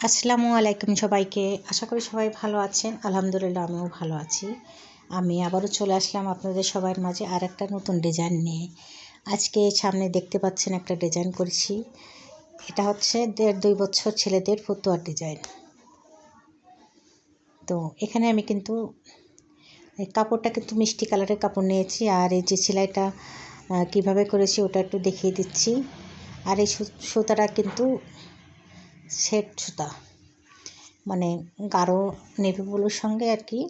আসসালামু আলাইকুম সবাইকে। আশা করি সবাই ভালো আছেন। আলহামদুলিল্লাহ, আমিও ভালো আছি। আমি আবারও চলে আসলাম আপনাদের সবার মাঝে আর একটা নতুন ডিজাইন নিয়ে। আজকে সামনে দেখতে পাচ্ছেন একটা ডিজাইন করেছি। এটা হচ্ছে দেড় দুই বছর ছেলেদের ফতুয়ার ডিজাইন তো এখানে আমি কিন্তু কাপড়টা কিন্তু মিষ্টি কালারের কাপড় নিয়েছি। আর এই যে সেলাইটা কীভাবে করেছি ওটা একটু দেখিয়ে দিচ্ছি। আর এই সুতাটা কিন্তু সেট সুতা। মানে গাঢ় নেভি ব্লুর সঙ্গে আর কি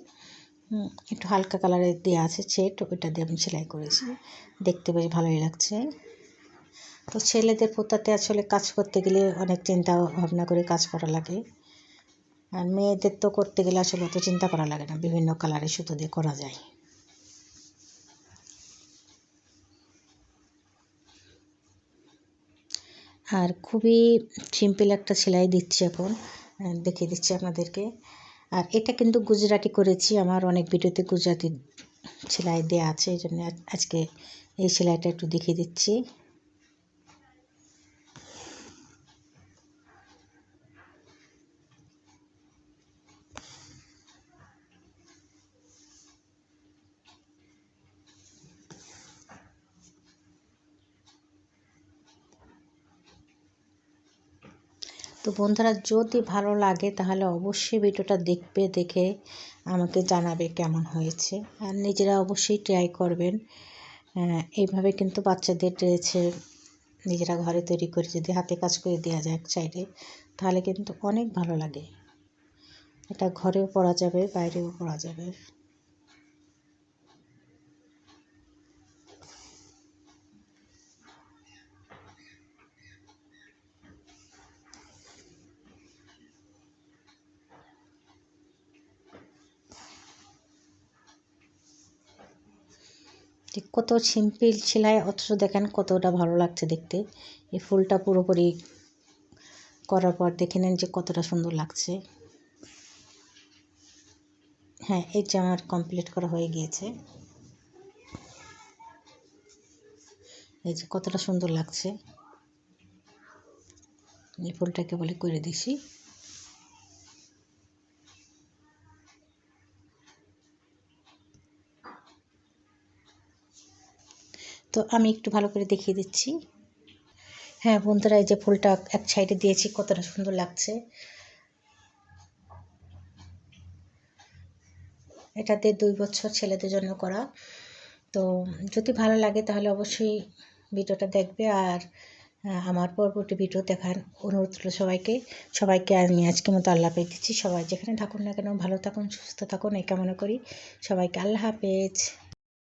একটু হালকা কালারের দেওয়া আছে সেট ওইটা দিয়ে আমি সেলাই করেছি। দেখতে বেশ ভালোই লাগছে। তো ছেলেদের পোতাতে আসলে কাজ করতে গেলে অনেক চিন্তা ভাবনা করে কাজ করা লাগে। আর মেয়েদের তো করতে গেলে আসলে অত চিন্তা করা লাগে না, বিভিন্ন কালারের সুতো দিয়ে করা যায়। আর খুবই সিম্পল একটা সেলাই দিচ্ছি এখন দেখিয়ে দিচ্ছি আপনাদেরকে। আর এটা কিন্তু গুজরাটি করেছি, আমার অনেক ভিডিওতে গুজরাটি সেলাই দেওয়া আছে, এই জন্য আজকে এই সেলাইটা একটু দেখিয়ে দিচ্ছি। তো বন্ধুরা, যদি ভালো লাগে তাহলে অবশ্যই ভিডিওটা দেখবে, দেখে আমাকে জানাবে কেমন হয়েছে। আর নিজেরা অবশ্যই ট্রাই করবেন। এইভাবে কিন্তু বাচ্চাদের ড্রেসে নিজেরা ঘরে তৈরি করে যদি হাতে কাজ করে দেওয়া যায় এক সাইডে তাহলে কিন্তু অনেক ভালো লাগে। এটা ঘরেও পরা যাবে, বাইরেও পরা যাবে। ঠিক কত সিম্পল সেলাই, অথচ দেখেন কতটা ভালো লাগছে দেখতে। এই ফুলটা পুরোপুরি করার পর দেখে নেন যে কতটা সুন্দর লাগছে। হ্যাঁ এই যে আমার কমপ্লিট করা হয়ে গিয়েছে। এই যে কতটা সুন্দর লাগছে। এই ফুলটাকে বলে করে দিছি। তো আমি একটু ভালো করে দেখিয়ে দিচ্ছি। হ্যাঁ বন্ধুরা, এই যে ফুলটা এক সাইডে দিয়েছি, কতটা সুন্দর লাগছে। এটাতে দুই বছর ছেলেদের জন্য করা। তো যদি ভালো লাগে তাহলে অবশ্যই ভিডিওটা দেখবে আর আমার পরবর্তী ভিডিও দেখার অনুরোধ হলো সবাইকে। সবাইকে আমি আজকে মতো আল্লাহ হাফেজ দিচ্ছি। সবাই যেখানে থাকুন না কেন, ভালো থাকুন, সুস্থ থাকুন, এই কামনা করি। সবাইকে আল্লাহ হাফেজ।